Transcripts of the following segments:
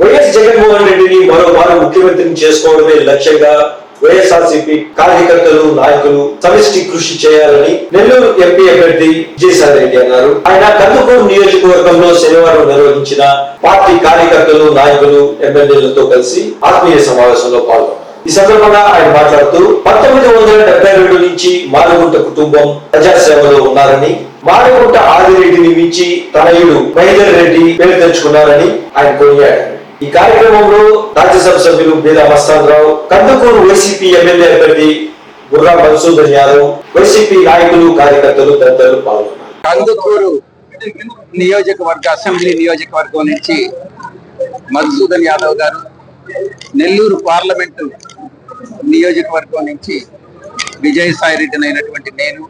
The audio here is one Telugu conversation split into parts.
వైఎస్ జగన్మోహన్ రెడ్డిని మరోమారు ముఖ్యమంత్రిని చేసుకోవడమే లక్ష్యంగా వైఎస్ఆర్సీపీ కార్యకర్తలు నాయకులు సమిష్టి కృషి చేయాలని నెల్లూరు ఎంపీ అభ్యర్థి విజయసాయి రెడ్డి అన్నారు. ఆయన కందుకూరు నియోజకవర్గంలో శనివారం నిర్వహించిన పార్టీ కార్యకర్తలు నాయకులు ఎమ్మెల్యేలతో కలిసి ఆత్మీయ సమావేశంలో పాల్గొన్నారు. ఈ సందర్భంగా ఆయన మాట్లాడుతూ పంతొమ్మిది వందల డెబ్బై రెండు నుంచి మాలగుంట కుటుంబం ప్రజాసేవలో ఉన్నారని మాలగుంట ఆదిరెడ్డిని మించి తనయుడు మహేందర్ రెడ్డి పేరు తెచ్చుకున్నారని ఆయన కొనియాడారు. ఈ కార్యక్రమంలో రాజ్యసభ సభ్యులు బీదా మస్తానరావు కందుకూరు వైసీపీ ఎమ్మెల్యే అభ్యర్థి బుర్రా మధుసూదన్ యాదవ్ వైసీపీ నాయకులు కార్యకర్తలు తదితరులు పాల్గొన్నారు. కందుకూరు నియోజకవర్గ అసెంబ్లీ నియోజకవర్గం నుంచి మధుసూదన్ యాదవ్ గారు నెల్లూరు పార్లమెంటు నియోజకవర్గం నుంచి విజయసాయి రెడ్డిని అయినటువంటి నేను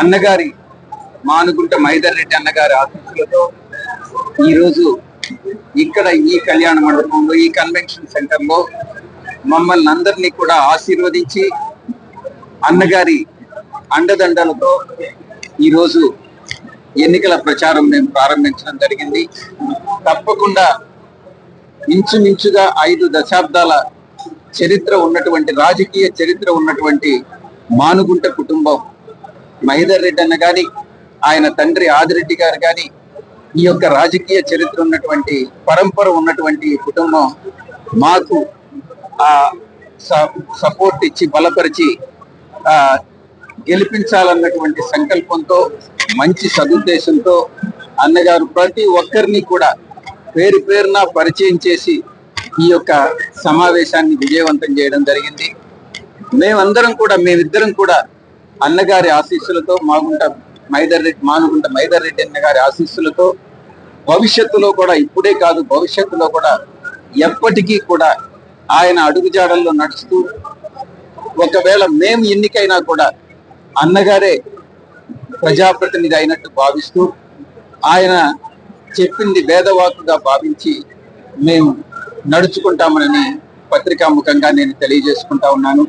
అన్నగారి మానుగుంట మైదర్ రెడ్డి అన్నగారి ఆశీస్సులతో ఈరోజు ఇక్కడ ఈ కళ్యాణ మండపంలో ఈ కన్వెన్షన్ సెంటర్లో మమ్మల్ని అందరినీ కూడా ఆశీర్వదించి అన్నగారి అండదండలతో ఈరోజు ఎన్నికల ప్రచారం మేము ప్రారంభించడం జరిగింది. తప్పకుండా ఇంచుమించుగా ఐదు దశాబ్దాల చరిత్ర ఉన్నటువంటి రాజకీయ చరిత్ర ఉన్నటువంటి మానుగుంట కుటుంబం మహిదర్ రెడ్డి అన్న కానీ ఆయన తండ్రి ఆదిరెడ్డి గారు కానీ ఈ యొక్క రాజకీయ చరిత్ర ఉన్నటువంటి పరంపర ఉన్నటువంటి కుటుంబం మాకు ఆ సపోర్ట్ ఇచ్చి బలపరిచి ఆ గెలిపించాలన్నటువంటి సంకల్పంతో మంచి సదుద్దేశంతో అన్నగారు ప్రతి ఒక్కరిని కూడా పేరు పేరున పరిచయం చేసి ఈ యొక్క సమావేశాన్ని విజయవంతం చేయడం జరిగింది. మేమందరం కూడా మేమిద్దరం కూడా అన్నగారి ఆశీస్సులతో మాగుంట మైదర్ రెడ్డి మానుకుంట మైదర్ రెడ్డి అన్న గారి ఆశీస్సులతో భవిష్యత్తులో కూడా ఇప్పుడే కాదు భవిష్యత్తులో కూడా ఎప్పటికీ కూడా ఆయన అడుగుజాడల్లో నడుస్తూ ఒకవేళ మేము ఎన్నికైనా కూడా అన్నగారే ప్రజాప్రతినిధి అయినట్టు భావిస్తూ ఆయన చెప్పింది వేదవాకుగా భావించి మేము నడుచుకుంటామని పత్రికాముఖంగా నేను తెలియజేసుకుంటా ఉన్నాను.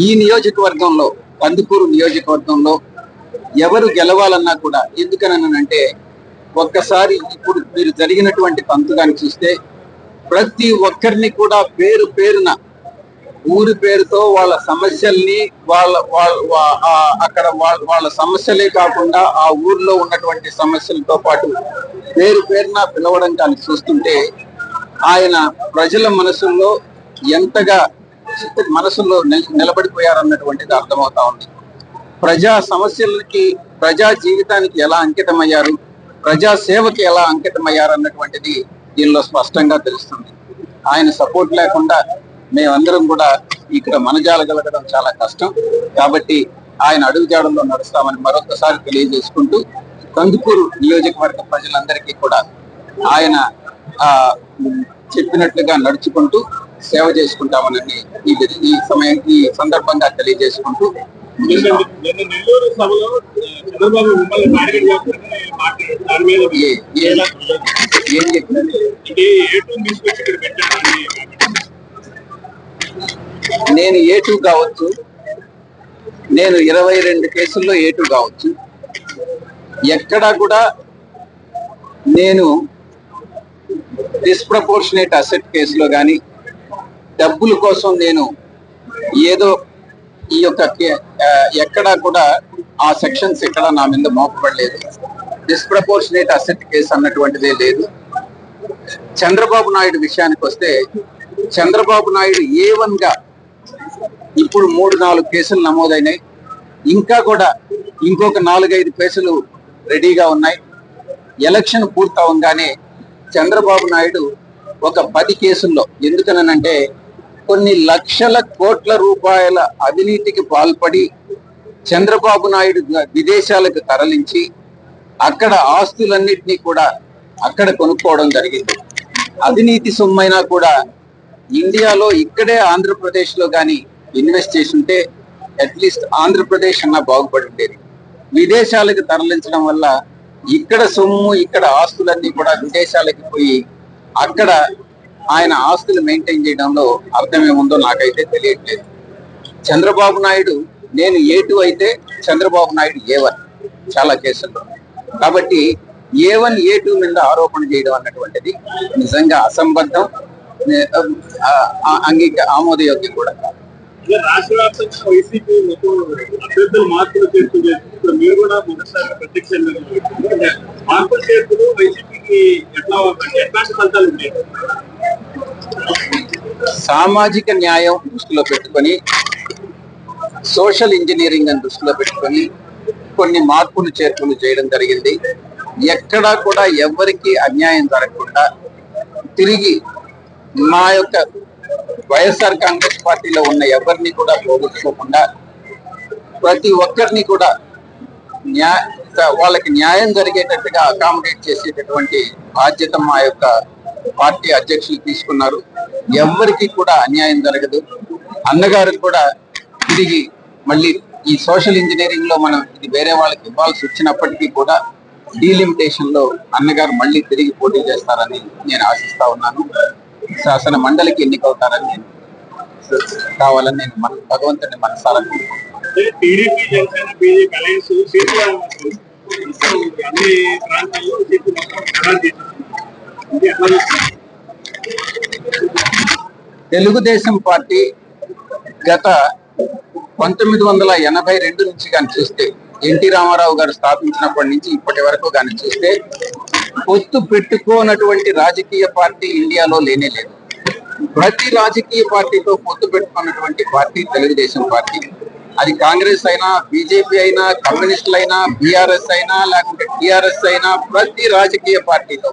ఈ నియోజకవర్గంలో కందుకూరు నియోజకవర్గంలో ఎవరు గెలవాలన్నా కూడా ఎందుకనంటే ఒక్కసారి ఇప్పుడు మీరు జరిగినటువంటి తంతుగాని చూస్తే ప్రతి ఒక్కరిని కూడా పేరు పేరున ఊరి పేరుతో వాళ్ళ సమస్యల్ని వాళ్ళ వాళ్ళ అక్కడ వాళ్ళ వాళ్ళ సమస్యలే కాకుండా ఆ ఊర్లో ఉన్నటువంటి సమస్యలతో పాటు పేరు పేరున పిలవడం కానీ చూస్తుంటే ఆయన ప్రజల మనసుల్లో ఎంతగా మనసులో నిలబడిపోయారన్నటువంటిది అర్థమవుతా ఉంది. ప్రజా సమస్యలకి ప్రజా జీవితానికి ఎలా అంకితమయ్యారు ప్రజా సేవకి ఎలా అంకితమయ్యారు అన్నటువంటిది దీనిలో స్పష్టంగా తెలుస్తుంది. ఆయన సపోర్ట్ లేకుండా మేమందరం కూడా ఇక్కడ మనజాలగలగడం చాలా కష్టం. కాబట్టి ఆయన అడుగుజాడల్లో నడుస్తామని మరొకసారి తెలియజేసుకుంటూ కందుకూరు నియోజకవర్గ ప్రజలందరికీ కూడా ఆయన చెప్పినట్లుగా నడుచుకుంటూ సేవ చేసుకుంటామని ఈ ఈ సమయం ఈ సందర్భంగా తెలియజేసుకుంటూ నెల్లూరు సభలో చంద్రబాబు మిమ్మల్ని టార్గెట్ చేస్తారని దాని మీద ఏం అంటే ఏ టూ తీసుకొచ్చి ఇక్కడ పెట్టారని నేను ఏ టూ కావచ్చు. నేను ఇరవై రెండు కేసుల్లో ఏ టూ కావచ్చు. ఎక్కడా కూడా నేను డిస్ప్రపోర్షనేట్ అసెట్ కేసులో కానీ డబ్బుల కోసం నేను ఏదో ఈ యొక్క కే- ఎక్కడా కూడా ఆ సెక్షన్స్ ఎక్కడ నా మీద మోపబడలేదు. డిస్ప్రపోర్షనేట్ అసెట్ కేసు అన్నటువంటిదే లేదు. చంద్రబాబు నాయుడు విషయానికి వస్తే చంద్రబాబు నాయుడు ఏ వన్గా ఇప్పుడు మూడు నాలుగు కేసులు నమోదైనాయి. ఇంకా కూడా ఇంకొక నాలుగైదు కేసులు రెడీగా ఉన్నాయి. ఎలక్షన్ పూర్తవగానే చంద్రబాబు నాయుడు ఒక పది కేసుల్లో ఎందుకనంటే కొన్ని లక్షల కోట్ల రూపాయల అవినీతికి పాల్పడి చంద్రబాబు నాయుడు విదేశాలకు తరలించి అక్కడ ఆస్తులన్నింటినీ కూడా అక్కడ కొనుక్కోవడం జరిగింది. అవినీతి సొమ్మైనా కూడా ఇండియాలో ఇక్కడే ఆంధ్రప్రదేశ్లో కానీ ఇన్వెస్ట్ చేసుంటే అట్లీస్ట్ ఆంధ్రప్రదేశ్ అన్న బాగుపడి ఉండేది. విదేశాలకు తరలించడం వల్ల ఇక్కడ సొమ్ము ఇక్కడ ఆస్తులన్నీ కూడా విదేశాలకి పోయి అక్కడ ఆయన ఆస్తులు మెయింటైన్ చేయడంలో అర్థమేముందో నాకైతే తెలియట్లేదు. చంద్రబాబు నాయుడు నేను ఏ టూ అయితే చంద్రబాబు నాయుడు ఏ వన్. చాలా కేసుల్లో. కాబట్టి ఏ వన్ ఏ టూ మీద ఆరోపణ చేయడం అన్నటువంటిది నిజంగా అసంబద్ధం ఆ, ఆ, అంగీక ఆమోదయోగ్యం కూడా కాదు. రాష్ట్ర వ్యాప్తంగా వైసీపీ మొత్తం అభ్యర్థులు మార్పులు చేస్తూ మీరు కూడా మొదటిసారి ప్రత్యక్ష ఎన్నికలు పెట్టుకున్నారు. అంటే మార్పులు చేస్తులు వైసీపీకి ఎట్లా అంటే ఎట్లాంటి ఫలితాలు ఉంటాయి సామాజిక న్యాయం దృష్టిలో పెట్టుకొని సోషల్ ఇంజనీరింగ్ అని దృష్టిలో పెట్టుకొని కొన్ని మార్పులు చేర్పులు చేయడం జరిగింది. ఎక్కడా కూడా ఎవరికి అన్యాయం జరగకుండా తిరిగి మా యొక్క వైఎస్ఆర్ కాంగ్రెస్ పార్టీలో ఉన్న ఎవరిని కూడా పోగొట్టుకోకుండా ప్రతి ఒక్కరిని కూడా న్యాయ వాళ్ళకి న్యాయం జరిగేటట్టుగా అకామిడేట్ చేసేటటువంటి బాధ్యత మా యొక్క పార్టీ అధ్యక్షులు తీసుకున్నారు. ఎవరికి కూడా అన్యాయం జరగదు. అన్నగారికి కూడా తిరిగి మళ్ళీ ఈ సోషల్ ఇంజనీరింగ్లో మనం ఇది వేరే వాళ్ళకి ఇవ్వాల్సి వచ్చినప్పటికీ కూడా డీలిమిటేషన్లో అన్నగారు మళ్ళీ తిరిగి పోటీ చేస్తారని నేను ఆశిస్తా ఉన్నాను. శాసన మండలికి ఎన్నికవుతారని నేను కావాలని నేను మన భగవంతుని మనసారా కోరుకుంటున్నాను. తెలుగుదేశం పార్టీ గత పంతొమ్మిది వందల ఎనభై రెండు నుంచి కానీ చూస్తే ఎన్టీ రామారావు గారు స్థాపించినప్పటి నుంచి ఇప్పటి వరకు కానీ చూస్తే పొత్తు పెట్టుకోనటువంటి రాజకీయ పార్టీ ఇండియాలో లేనే లేదు. ప్రతి రాజకీయ పార్టీతో పొత్తు పెట్టుకున్నటువంటి పార్టీ తెలుగుదేశం పార్టీ. అది కాంగ్రెస్ అయినా బీజేపీ అయినా కమ్యూనిస్టులు అయినా బీఆర్ఎస్ అయినా లేకుంటే టిఆర్ఎస్ అయినా ప్రతి రాజకీయ పార్టీతో